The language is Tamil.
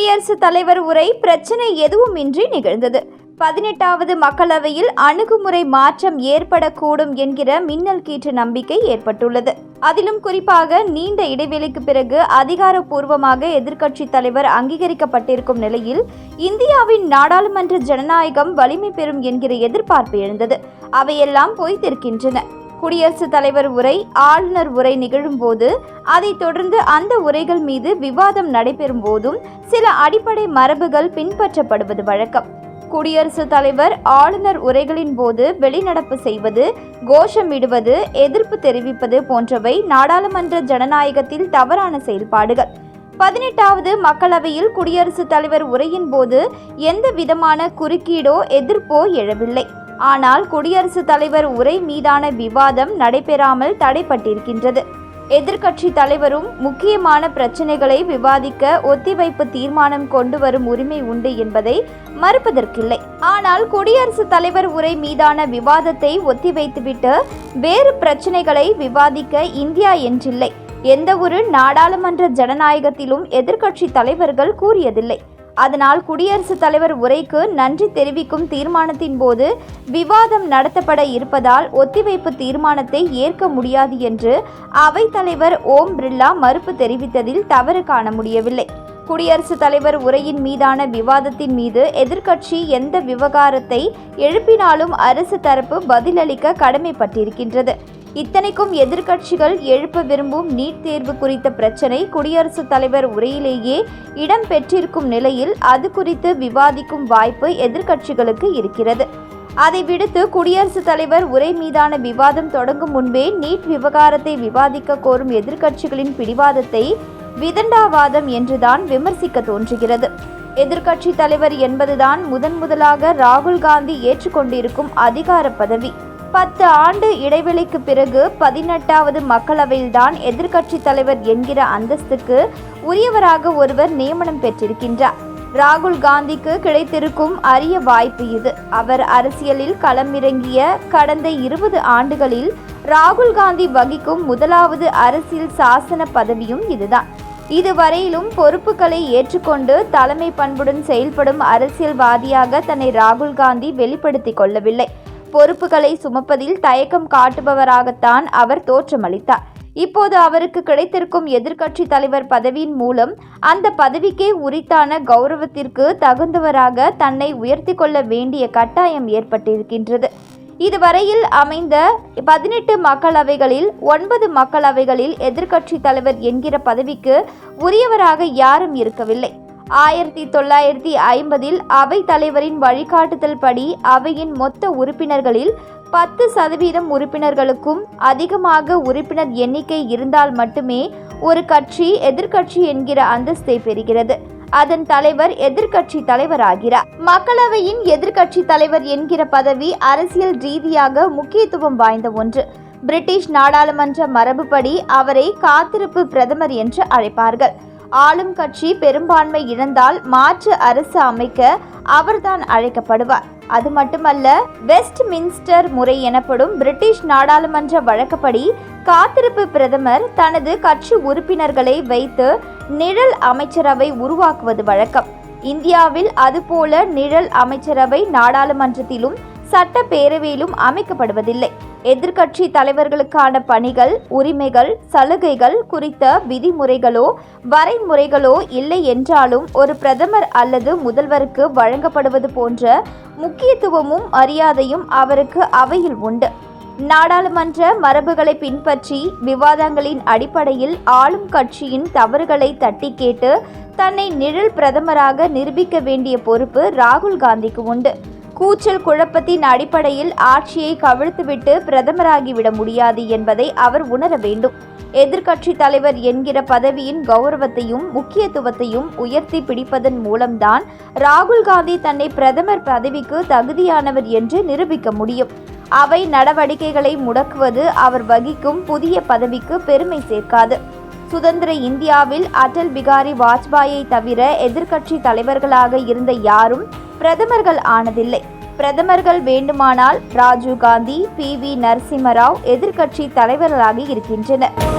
குடியரசுத் தலைவர் உரை பிரச்சனை எதுவுமின்றி நிகழ்ந்தது. பதினெட்டாவது மக்களவையில் அணுகுமுறை மாற்றம் ஏற்படக்கூடும் என்கிற மின்னல் கீற்று நம்பிக்கை ஏற்பட்டுள்ளது. அதிலும் குறிப்பாக நீண்ட இடைவெளிக்கு பிறகு அதிகாரப்பூர்வமாக எதிர்க்கட்சித் தலைவர் அங்கீகரிக்கப்பட்டிருக்கும் நிலையில் இந்தியாவின் நாடாளுமன்ற ஜனநாயகம் வலிமை பெறும் என்கிற எதிர்பார்ப்பு எழுந்தது. அவையெல்லாம் பொய்த்திருக்கின்றன. குடியரசுத் தலைவர் உரை ஆளுநர் உரை நிகழும்போது அதைத் தொடர்ந்து அந்த உரைகள் மீது விவாதம் நடைபெறும் போதும் சில அடிப்படை மரபுகள் பின்பற்றப்படுவது வழக்கம். குடியரசுத் தலைவர் ஆளுநர் உரைகளின் போது வெளிநடப்பு செய்வது கோஷமிடுவது எதிர்ப்பு தெரிவிப்பது போன்றவை நாடாளுமன்ற ஜனநாயகத்தில் தவறான செயல்பாடுகள். பதினெட்டாவது மக்களவையில் குடியரசுத் தலைவர் உரையின் போது எந்த விதமான குறுக்கீடோ எதிர்ப்போ எழவில்லை. ஆனால் குடியரசுத் தலைவர் உரை மீதான விவாதம் நடைபெறாமல் தடைப்பட்டிருக்கின்றது. எதிர்க்கட்சி தலைவரும் முக்கியமான பிரச்சினைகளை விவாதிக்க ஒத்திவைப்பு தீர்மானம் கொண்டு வரும் உரிமை உண்டு என்பதை மறுப்பதற்கில்லை. ஆனால் குடியரசுத் தலைவர் உரை மீதான விவாதத்தை ஒத்திவைத்துவிட்டு வேறு பிரச்சினைகளை விவாதிக்க இந்தியா என்றில்லை. எந்த ஒரு நாடாளுமன்ற ஜனநாயகத்திலும் எதிர்க்கட்சி தலைவர்கள் கூறியதில்லை. அதனால் குடியரசுத் தலைவர் உரைக்கு நன்றி தெரிவிக்கும் தீர்மானத்தின் போது விவாதம் நடத்தப்பட இருப்பதால் ஒத்திவைப்பு தீர்மானத்தை ஏற்க முடியாது என்று அவைத்தலைவர் ஓம் பிர்லா மறுப்பு தெரிவித்ததில் தவறு காண முடியவில்லை. குடியரசுத் தலைவர் உரையின் மீதான விவாதத்தின் மீது எதிர்க்கட்சி எந்த விவகாரத்தை எழுப்பினாலும் அரசு தரப்பு பதிலளிக்க கடமைப்பட்டிருக்கின்றது. இத்தனைக்கும் எதிர்க்கட்சிகள் எழுப்ப விரும்பும் நீட் தேர்வு குறித்த பிரச்சனை குடியரசுத் தலைவர் உரையிலேயே இடம் பெற்றிருக்கும் நிலையில் அது குறித்து விவாதிக்கும் வாய்ப்பு எதிர்க்கட்சிகளுக்கு இருக்கிறது. அதை விடுத்து குடியரசுத் தலைவர் உரை மீதான விவாதம் தொடங்கும் முன்பே நீட் விவகாரத்தை விவாதிக்க கோரும் எதிர்க்கட்சிகளின் பிடிவாதத்தை விதண்டாவாதம் என்றுதான் விமர்சிக்க தோன்றுகிறது. எதிர்க்கட்சி தலைவர் என்பதுதான் முதன் முதலாக ராகுல் காந்தி ஏற்றுக்கொண்டிருக்கும் அதிகார பதவி. பத்து ஆண்டு இடைவெளிக்கு பிறகு பதினெட்டாவது மக்களவையில்தான் எதிர்க்கட்சி தலைவர் என்கிற அந்தஸ்துக்கு உரியவராக ஒருவர் நியமனம் பெற்றிருக்கின்றார். ராகுல் காந்திக்கு கிடைத்திருக்கும் அரிய வாய்ப்பு இது. அவர் அரசியலில் களமிறங்கிய கடந்த இருபது ஆண்டுகளில் ராகுல் காந்தி வகிக்கும் முதலாவது அரசியல் சாசன பதவியும் இதுதான். இதுவரையிலும் பொறுப்புகளை ஏற்றுக்கொண்டு தலைமை பண்புடன் செயல்படும் அரசியல்வாதியாக தன்னை ராகுல் காந்தி வெளிப்படுத்திக் கொள்ளவில்லை. பொறுப்புகளை சுமப்பதில் தயக்கம் காட்டுபவராகத்தான் அவர் தோற்றமளித்தார். இப்போது அவருக்கு கிடைத்திருக்கும் எதிர்க்கட்சி தலைவர் பதவியின் மூலம் அந்த பதவிக்கே உரித்தான கௌரவத்திற்கு தகுந்தவராக தன்னை உயர்த்தி கொள்ள வேண்டிய கட்டாயம் ஏற்பட்டிருக்கின்றது. இதுவரையில் அமைந்த பதினெட்டு மக்களவைகளில் ஒன்பது மக்களவைகளில் எதிர்க்கட்சி தலைவர் என்கிற பதவிக்கு உரியவராக யாரும் இருக்கவில்லை. ஆயிரத்தி தொள்ளாயிரத்தி ஐம்பதில் அவை தலைவரின் வழிகாட்டுதல் படி அவையின் மொத்த உறுப்பினர்களில் பத்து சதவீதம் உறுப்பினர்களுக்கும் அதிகமாக உறுப்பினர் எண்ணிக்கை இருந்தால் மட்டுமே ஒரு கட்சி எதிர்க்கட்சி என்கிற அந்தஸ்தை பெறுகிறது. அதன் தலைவர் எதிர்க்கட்சி தலைவராகிறார். மக்களவையின் எதிர்க்கட்சி தலைவர் என்கிற பதவி அரசியல் ரீதியாக முக்கியத்துவம் வாய்ந்த ஒன்று. பிரிட்டிஷ் நாடாளுமன்ற மரபுப்படி அவரை காத்திருப்பு பிரதமர் என்று அழைப்பார்கள். ஆளும் கட்சி பெரும்பான்மை இழந்தால் மாற்று அரசு அமைக்க அவர்தான் அழைக்கப்படுவார். அது மட்டுமல்ல வெஸ்ட் மின்ஸ்டர் முறை எனப்படும் பிரிட்டிஷ் நாடாளுமன்ற வழக்கப்படி காத்திருப்பு பிரதமர் தனது கட்சி உறுப்பினர்களை வைத்து நிழல் அமைச்சரவை உருவாக்குவது வழக்கம். இந்தியாவில் அதுபோல நிழல் அமைச்சரவை நாடாளுமன்றத்திலும் சட்டப்பேரவையிலும் அமைக்கப்படுவதில்லை. எதிர்க்கட்சி தலைவர்களுக்கான பணிகள் உரிமைகள் சலுகைகள் குறித்த விதிமுறைகளோ வரைமுறைகளோ இல்லை என்றாலும் ஒரு பிரதமர் அல்லது முதல்வருக்கு வழங்கப்படுவது போன்ற முக்கியத்துவமும் மரியாதையும் அவருக்கு அவையில் உண்டு. நாடாளுமன்ற மரபுகளை பின்பற்றி விவாதங்களின் அடிப்படையில் ஆளும் கட்சியின் தவறுகளை தட்டி கேட்டு தன்னை நிழல் பிரதமராக நிரூபிக்க வேண்டிய பொறுப்பு ராகுல் காந்திக்கு உண்டு. கூச்சல் குழப்பத்தின் அடிப்படையில் ஆட்சியை கவிழ்த்துவிட்டு பிரதமராகிவிட முடியாது என்பதை அவர் உணர வேண்டும். எதிர்க்கட்சி தலைவர் என்கிற பதவியின் கௌரவத்தையும் முக்கியத்துவத்தையும் உயர்த்தி பிடிப்பதன் மூலம்தான் ராகுல் காந்தி தன்னை பிரதமர் பதவிக்கு தகுதியானவர் என்று நிரூபிக்க முடியும். அவை நடவடிக்கைகளை முடக்குவது அவர் வகிக்கும் புதிய பதவிக்கு பெருமை சேர்க்காது. சுதந்திர இந்தியாவில் அடல் பிகாரி வாஜ்பாயை தவிர எதிர்க்கட்சி தலைவர்களாக இருந்த யாரும் பிரதமர்கள் ஆனதில்லை. பிரதமர்கள் வேண்டுமானால் ராஜீவ் காந்தி பி. வி. நரசிம்மராவ் எதிர்க்கட்சி தலைவர்களாக இருக்கின்றனர்.